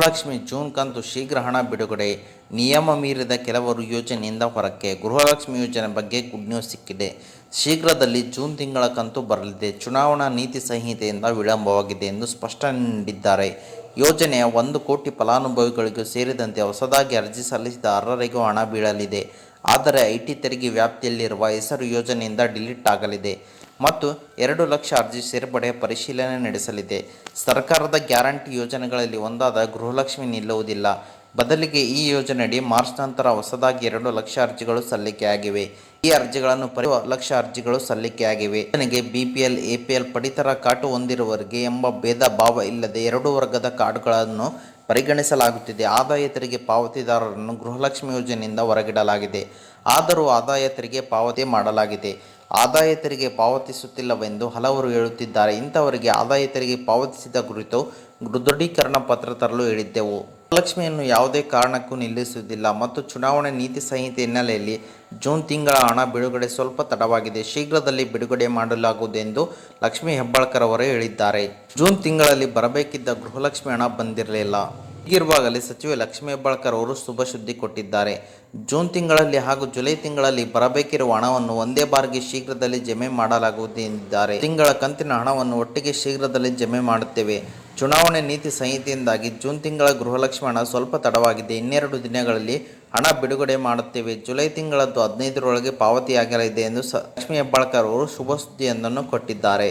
Gruhalakshmi June ಕಂತು ಶೀಘ್ರ ಹಣ ಬಿಡುಗಡೆ. ನಿಯಮ ಮೀರಿದ ಕೆಲವರು ಯೋಜನೆಯಿಂದ ಹೊರಕ್ಕೆ. ಗೃಹಲಕ್ಷ್ಮಿ ಯೋಜನೆ ಬಗ್ಗೆ ಗುಡ್ ನ್ಯೂಸ್ ಸಿಕ್ಕಿದೆ. ಶೀಘ್ರದಲ್ಲಿ ಜೂನ್ ತಿಂಗಳ ಕಂತು ಬರಲಿದೆ. ಚುನಾವಣಾ ನೀತಿ ಸಂಹಿತೆಯಿಂದ ವಿಳಂಬವಾಗಿದೆ ಎಂದು ಸ್ಪಷ್ಟನೆ ನೀಡಿದ್ದಾರೆ ಯೋಜನೆಯ ಒಂದು ಕೋಟಿ ಫಲಾನುಭವಿಗಳಿಗೂ ಸೇರಿದಂತೆ ಹೊಸದಾಗಿ ಅರ್ಜಿ ಸಲ್ಲಿಸಿದ ಅರ್ಹರಿಗೂ ಹಣ ಬೀಳಲಿದೆ. ಆದರೆ ಐಟಿ ತೆರಿಗೆ ವ್ಯಾಪ್ತಿಯಲ್ಲಿರುವ ಹೆಸರು ಯೋಜನೆಯಿಂದ ಡಿಲೀಟ್ ಆಗಲಿದೆ. ಮತ್ತು ಎರಡು ಲಕ್ಷ ಅರ್ಜಿ ಸೇರ್ಪಡೆ ಪರಿಶೀಲನೆ ನಡೆಸಲಿದೆ. ಸರ್ಕಾರದ ಗ್ಯಾರಂಟಿ ಯೋಜನೆಗಳಲ್ಲಿ ಒಂದಾದ ಗೃಹಲಕ್ಷ್ಮಿ ನಿಲ್ಲುವುದಿಲ್ಲ. ಬದಲಿಗೆ ಈ ಯೋಜನೆಯಡಿ ಮಾರ್ಚ್ ನಂತರ ಹೊಸದಾಗಿ ಎರಡು ಲಕ್ಷ ಅರ್ಜಿಗಳು ಸಲ್ಲಿಕೆಯಾಗಿವೆ. ಈ ಅರ್ಜಿಗಳನ್ನು ಪರಿ ಲಕ್ಷ ಅರ್ಜಿಗಳು ಸಲ್ಲಿಕೆಯಾಗಿವೆ. ಯೋಜನೆಗೆ ಬಿಪಿಎಲ್, ಎಪಿಎಲ್ ಪಡಿತರ ಕಾರ್ಡು ಹೊಂದಿರುವವರಿಗೆ ಎಂಬ ಭೇದ ಭಾವ ಇಲ್ಲದೆ ಎರಡು ವರ್ಗದ ಕಾರ್ಡುಗಳನ್ನು ಪರಿಗಣಿಸಲಾಗುತ್ತಿದೆ. ಆದಾಯ ತೆರಿಗೆ ಪಾವತಿದಾರರನ್ನು ಗೃಹಲಕ್ಷ್ಮಿ ಯೋಜನೆಯಿಂದ ಹೊರಗಿಡಲಾಗಿದೆ. ಆದರೂ ಆದಾಯ ತೆರಿಗೆ ಪಾವತಿ ಮಾಡಲಾಗಿದೆ. ಆದಾಯ ತೆರಿಗೆ ಪಾವತಿಸುತ್ತಿಲ್ಲವೆಂದು ಹಲವರು ಹೇಳುತ್ತಿದ್ದಾರೆ. ಇಂಥವರಿಗೆ ಆದಾಯ ತೆರಿಗೆ ಪಾವತಿಸಿದ ಕುರಿತು ದೃಢೀಕರಣ ಪತ್ರ ತರಲು ಹೇಳಿದ್ದೆವು. ಲಕ್ಷ್ಮಿಯನ್ನು ಯಾವುದೇ ಕಾರಣಕ್ಕೂ ನಿಲ್ಲಿಸುವುದಿಲ್ಲ ಮತ್ತು ಚುನಾವಣೆ ನೀತಿ ಸಂಹಿತೆ ಹಿನ್ನೆಲೆಯಲ್ಲಿ ಜೂನ್ ತಿಂಗಳ ಹಣ ಬಿಡುಗಡೆ ಸ್ವಲ್ಪ ತಡವಾಗಿದೆ. ಶೀಘ್ರದಲ್ಲಿ ಬಿಡುಗಡೆ ಮಾಡಲಾಗುವುದು ಎಂದು ಲಕ್ಷ್ಮೀ ಹೆಬ್ಬಾಳ್ಕರ್ ಅವರು ಹೇಳಿದ್ದಾರೆ. ಜೂನ್ ತಿಂಗಳಲ್ಲಿ ಬರಬೇಕಿದ್ದ ಗೃಹಲಕ್ಷ್ಮಿ ಹಣ ಬಂದಿರಲಿಲ್ಲ. ಹೀಗಿರುವಾಗಲೇ ಸಚಿವೆ ಲಕ್ಷ್ಮೀ ಹೆಬ್ಬಾಳ್ಕರ್ ಅವರು ಶುಭ ಸುದ್ದಿ ಕೊಟ್ಟಿದ್ದಾರೆ. ಜೂನ್ ತಿಂಗಳಲ್ಲಿ ಹಾಗೂ ಜುಲೈ ತಿಂಗಳಲ್ಲಿ ಬರಬೇಕಿರುವ ಹಣವನ್ನು ಒಂದೇ ಬಾರಿಗೆ ಶೀಘ್ರದಲ್ಲಿ ಜಮೆ ಮಾಡಲಾಗುವುದು ಎಂದಿದ್ದಾರೆ. ತಿಂಗಳ ಕಂತಿನ ಹಣವನ್ನು ಒಟ್ಟಿಗೆ ಶೀಘ್ರದಲ್ಲಿ ಜಮೆ ಮಾಡುತ್ತೇವೆ. ಚುನಾವಣೆ ನೀತಿ ಸಂಹಿತೆಯಿಂದಾಗಿ ಜೂನ್ ತಿಂಗಳ ಗೃಹಲಕ್ಷ್ಮಿ ಹಣ ಸ್ವಲ್ಪ ತಡವಾಗಿದೆ. ಇನ್ನೆರಡು ದಿನಗಳಲ್ಲಿ ಹಣ ಬಿಡುಗಡೆ ಮಾಡುತ್ತೇವೆ. ಜುಲೈ ತಿಂಗಳದ್ದು ಹದಿನೈದರೊಳಗೆ ಪಾವತಿಯಾಗಲಿದೆ ಎಂದು ಲಕ್ಷ್ಮೀ ಹೆಬ್ಬಾಳ್ಕರ್ ಅವರು ಶುಭ ಸುದ್ದಿಯೊಂದನ್ನು ಕೊಟ್ಟಿದ್ದಾರೆ.